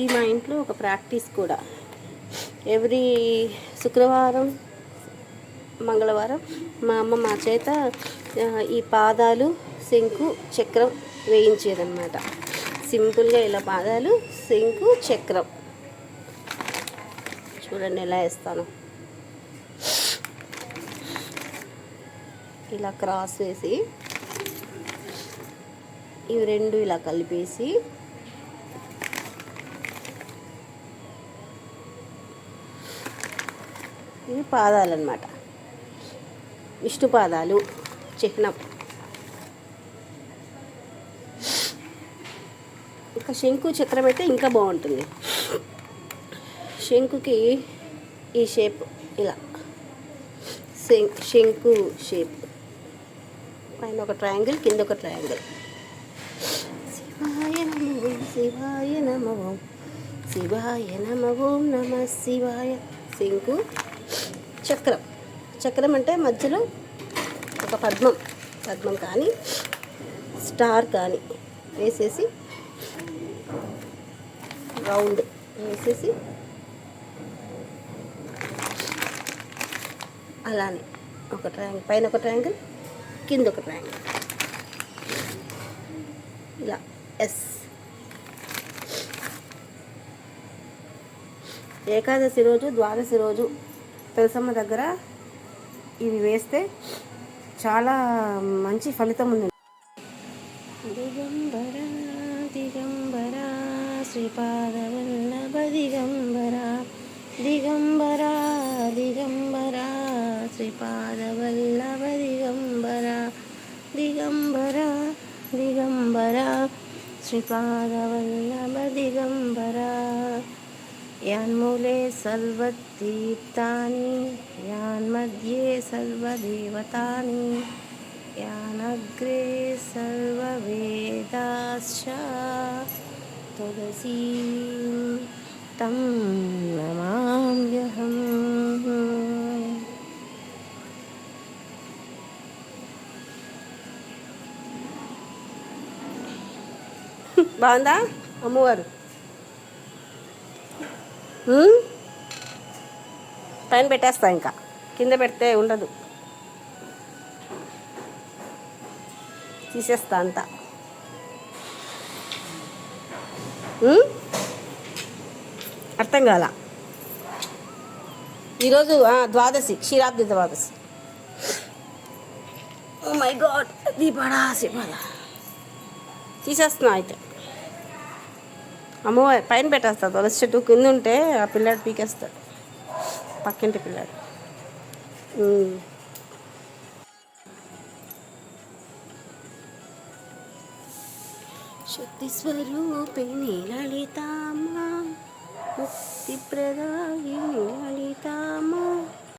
ఇది మా ఇంట్లో ఒక ప్రాక్టీస్ కూడా. ఎవ్రీ శుక్రవారం మంగళవారం మా అమ్మ మా చేత ఈ పాదాలు శంకు చక్రం వేయించేదన్నమాట. సింపుల్గా ఇలా పాదాలు శంకు చక్రం. చూడండి ఎలా వేస్తాను. ఇలా క్రాస్ వేసి ఇవి రెండు ఇలా కలిపేసి ఇవి పాదాలు అన్నమాట విష్ణు పాదాలు చిహ్నం. ఇంకా శంకు చక్రం అయితే ఇంకా బాగుంటుంది. శంకుకి ఈ షేప్ ఇలా. శం- శంకు షేప్. పైన ఒక ట్రయాంగిల్ కింద ఒక ట్రయాంగిల్. శివాయ నమో శివాయ నమో. శివాయ నమో నమ శివాయ. శంకు చక్రం. చక్రం అంటే మధ్యలో ఒక పద్మం. పద్మం కానీ స్టార్ కానీ వేసేసి రౌండ్ వేసేసి అలానే ఒక ట్రయాంగిల్ పైన ఒక ట్రయాంగిల్ కింద ఒక ట్రయాంగిల్. ఇలా ఎస్. ఏకాదశి రోజు ద్వాదశి రోజు తులసమ్మ దగ్గర ఇవి వేస్తే చాలా మంచి ఫలితం ఉంది. దిగంబర దిగంబర శ్రీపాదవల్లభ దిగంబర. దిగంబర దిగంబర శ్రీపాదవల్లభ దిగంబర. దిగంబర దిగంబర శ్రీపాదవల్లభ దిగంబర. यान्मूले सर्वदीप्तानि यान्मध्ये सर्वदेवतानि यानग्रे सर्ववेदाश्च तुलसी तं नमाम्यहम्। बांदा అమ్మవారు పైన పెట్టేస్తా ఇంకా. కింద పెడితే ఉండదు. తీసేస్తా అంతా. అర్థం కాల. ఈరోజు ద్వాదశి క్షీరాబ్ది ద్వాదశి. ఓ మై గాడ్ దీపాడా శివాడా తీసేస్తున్నా అయితే. అమ్మవారి పైన పెట్టేస్తా తులసి చెట్టు కింద ఉంటే ఆ పిల్లాడు పీకేస్తాడు. పక్కింటి పిల్లాడు. శక్తి స్వరూపిణి లలితామ్మ ముక్తి ప్రదాయిని